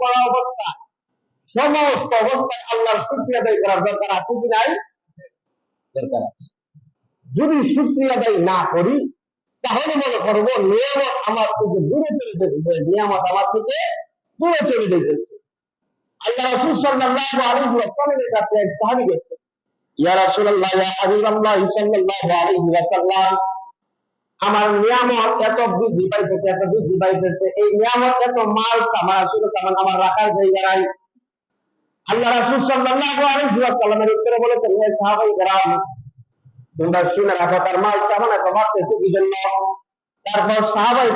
করা সমস্ত অবস্থায় আল্লাহর শুক্রিয়া আদায় করার দরকার আছে কি নাই? দরকার আছে। যদি শুক্রিয়া আদায় না করি, তাহলে মনে করব নিয়ামত আমার থেকে দূরে চলে যেতেছে নিয়ামত আমার থেকে দূরে চলে যেতেছে আল্লাহ রাসূল সাল্লাল্লাহু আলাইহি ওয়াসাল্লামের কাছে এক সাহাবী গেছে। ইয়া রাসূলুল্লাহ, ইয়া হাবিবাল্লাহ, সাল্লাল্লাহু আলাইহি ওয়াসাল্লাম আমার নিয়ামত এত বৃদ্ধি পাইতেছে, এত বৃদ্ধি পাইতেছে। এই নিয়ামত এত মাল, সামান সামান আমার রাখার জায়গা নাই আল্লাহ রাসুল সাল্লাল্লাহু আলাইহি উত্তরে বলেছেন, হে সাহাবাই তোমরা শুনে রাখো, তার মাল, সামান এত কি জন্য তারপর সাহাবাই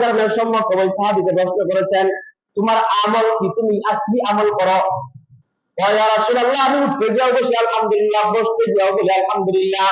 হয়ে সাহাবীকে প্রশ্ন করেছেন, তোমার আমল কি? তুমি কি আমল করো? ওয়া ইয়া রাসূলুল্লাহ, আমি যাও বসে আলহামদুলিল্লাহ যাও বলে আলহামদুলিল্লাহ।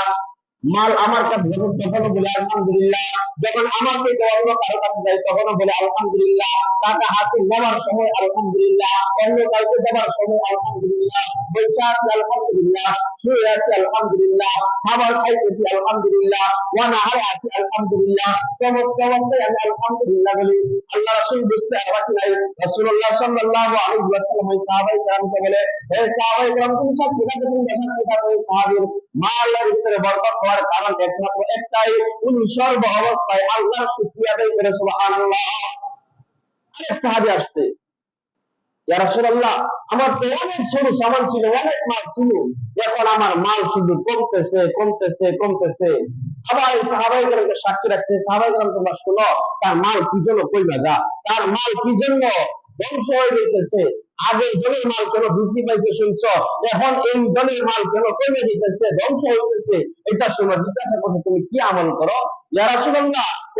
মাল আমার কাছে যখন তখনও বলে, আলহামদুলিল্লাহ। যখন আমার থেকে অন্য কারও কাছে যাই তখনও বলে, আলহামদুলিল্লাহ। টাকা হাতে নেওয়ার সময়, আলহামদুলিল্লাহ। অন্য কাউকে দেওয়ার সময়, আলহামদুলিল্লাহ। বৈশাখ আলহামদুলিল্লাহ। শুয়ে আছি আলহামদুলিল্লাহ, খাবার খাইতেছি আলহামদুলিল্লাহ ওয়ানাহারে আছি আলহামদুলিল্লাহ, সমস্ত অবস্থায় আমি আলহামদুলিল্লাহ বলি, আল্লাহ রাসূল বুঝতে পারছি নাই, রাসূলুল্লাহ সাল্লাল্লাহু আলাইহি ওয়াসাল্লাম ওই সাহাবায়ে কেরামকে বলে, হে সাহাবায়ে কেরাম, তুমি সব ঠিক তুমি দেখা ঠিক আছে ওই সাহাবীর মালের ভিতরে বরকত হওয়ার কারণ একমাত্র একটাই, উনি সর্ব অবস্থায় আল্লাহর শুকরিয়া আদায় করে, সুবহানাল্লাহ। আরেক সাহাবী আসছে। আমার তো অনেক ছোট সামান ছিল, অনেক মাল ছিল। এখন আমার মাল শুধু কমতেছে কমতেছে কমতেছে। আবার এই সাক্ষী রাখছে শোনো তার মাল কি জন্য যা? তার মাল কি জন্য ধ্বংস হয়ে যেতেছে আগে দলের মাল কেন বৃদ্ধি পাইছে শুনছ? এখন এই দলের মাল কেন কমে যেতেছে ধ্বংস হইতেছে। এটা সময় জিজ্ঞাসা করছে, তুমি কি আমল করো?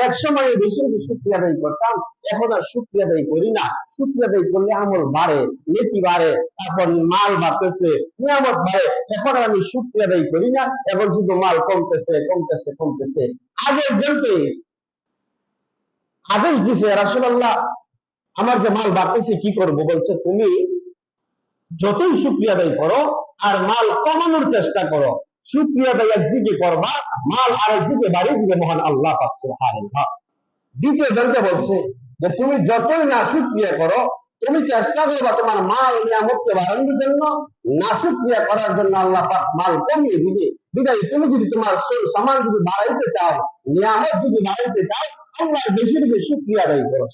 এক সময় বেশি বেশি শুক্রিয়া করতাম, এখন আর শুক্রিয়া করি না। শুক্রিয়া করলে আমল বাড়ে, নেকি বাড়ে, তারপর মাল বাড়তেছে, নিয়ামত বাড়ে। এখন আমি শুক্রিয়া করি না এখন শুধু মাল কমতেছে কমতেছে কমতেছে। আগের জনকে আদেশ দিছে আমার যে মাল বাড়তেছে কি করব বলছে, তুমি যতই শুক্রিয়া আদায় করো, আর মাল কমানোর চেষ্টা করো। আদায় একদিকে করবা, মাল আরেকদিকে বাড়িয়ে দিবে মহান আল্লাহ দ্বিতীয় দরজা বলছে যে তুমি যতই না শুক্রিয়া করো, তুমি চেষ্টা করবা তোমার মাল বাড়ানোর জন্য, না শুক্রিয়া করার জন্য আল্লাহ পাক মাল কমিয়ে দিবে। বিদায়, তুমি যদি তোমার যদি বাড়াইতে চাও, নিয়ামত যদি বাড়াইতে চাও আল্লাহর বেশি বেশি শুক্রিয়া আদায় করো